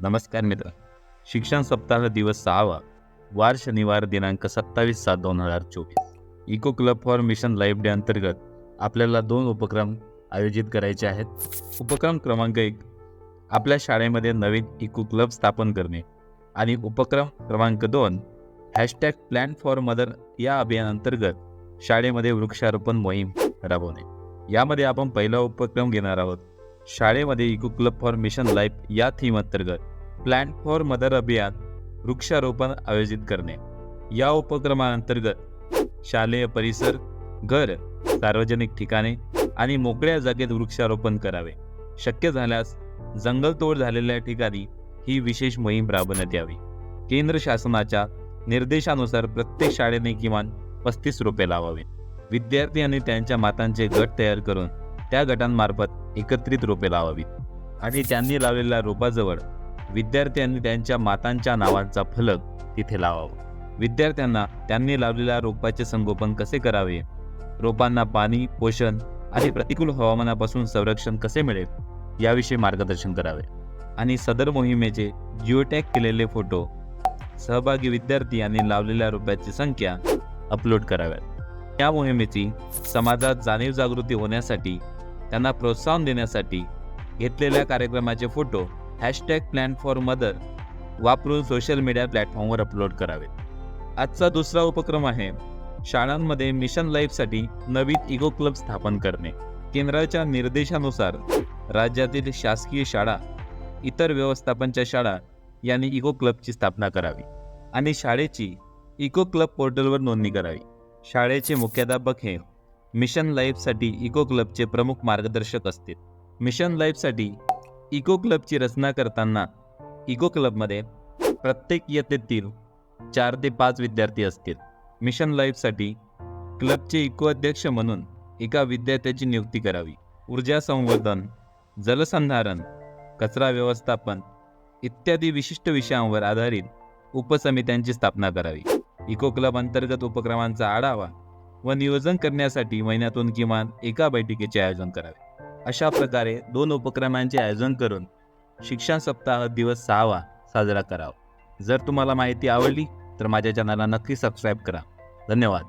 नमस्कार मित्र. शिक्षण सप्ताह दिवस सहावा वार शनिवार दिनांक सत्तावीस सात दोन हजार चोवीस. Eco club for mission life day अंतर्गत आपल्याला दोन उपक्रम आयोजित करायचे आहेत. उपक्रम क्रमांक एक आपल्या शाळेमध्ये नवीन इको क्लब स्थापन करणे. आणि उपक्रम क्रमांक दोन हॅशटॅग प्लॅन फॉर मदर या अभियानांतर्गत शाळेमध्ये वृक्षारोपण मोहीम राबवणे. यामध्ये आपण पहिला उपक्रम घेणार आहोत. शाळेमध्ये eco club for mission life या थीम अंतर्गत प्लॅन्ट फॉर मदर अभियान वृक्षारोपण आयोजित करणे. या उपक्रमांतर्गत शालेय परिसर घर सार्वजनिक ठिकाणे आणि मोकळ्या जागेत वृक्षारोपण करावे. शक्य झाल्यास जंगलतोड झालेल्या ठिकाणी ही विशेष मोहीम राबवण्यात यावी. केंद्र शासनाच्या निर्देशानुसार प्रत्येक शाळेने किमान पस्तीस रोपे लावावे. विद्यार्थी आणि त्यांच्या मातांचे गट तयार करून त्या गटांमार्फत एकत्रित रोपे लावावीत. आणि त्यांनी लावलेल्या रोपाजवळ विद्यार्थ्यांनी त्यांच्या मातांच्या नावांचा फलक तिथे लावावा. विद्यार्थ्यांना त्यांनी लावलेल्या रोपाचे संगोपन कसे करावे? रोपांना पाणी पोषण आणि प्रतिकूल हवामानापासून संरक्षण कसे मिळेल? याविषयी मार्गदर्शन करावे. आणि सदर मोहिमेचे जिओटॅग केलेले फोटो सहभागी विद्यार्थी यांनी लावलेल्या रोप्याची संख्या अपलोड कराव्यात. या मोहिमेची समाजात जाणीव जागृती होण्यासाठी त्यांना प्रोत्साहन देण्यासाठी घेतलेल्या कार्यक्रमाचे photo hashtag plan for mother वापरून सोशल मीडिया प्लॅटफॉर्मवर अपलोड करावेत. आजचा दुसरा उपक्रम आहे शाळांमध्ये मिशन लाईफसाठी नवीन इको क्लब स्थापन करणे. केंद्राच्या निर्देशानुसार राज्यातील शासकीय शाळा इतर व्यवस्थापनच्या शाळा यांनी इको क्लबची स्थापना करावी आणि शाळेची इको क्लब पोर्टलवर नोंदणी करावी. शाळेचे मुख्याध्यापक हे मिशन लाईफसाठी इको क्लबचे प्रमुख मार्गदर्शक असतील. मिशन लाईफसाठी इको क्लबची रचना करताना इको क्लबमध्ये प्रत्येक इयत्तेतील चार ते पाच विद्यार्थी असतील. मिशन लाईफसाठी क्लबचे इको अध्यक्ष म्हणून एका विद्यार्थ्याची नियुक्ती करावी. ऊर्जा संवर्धन जलसंधारण कचरा व्यवस्थापन इत्यादी विशिष्ट विषयांवर आधारित उपसमित्यांची स्थापना करावी. इको क्लब अंतर्गत उपक्रमांचा आढावा व नियोजन करण्यासाठी महिन्यातून किमान एका बैठकीचे आयोजन करावे. अशा प्रकारे दोन उपक्रमांचे आयोजन करून शिक्षण सप्ताह दिवस सहावा साजरा करावा. जर तुम्हाला माहिती आवडली तर माझ्या चॅनलला नक्की सबस्क्राईब करा. धन्यवाद.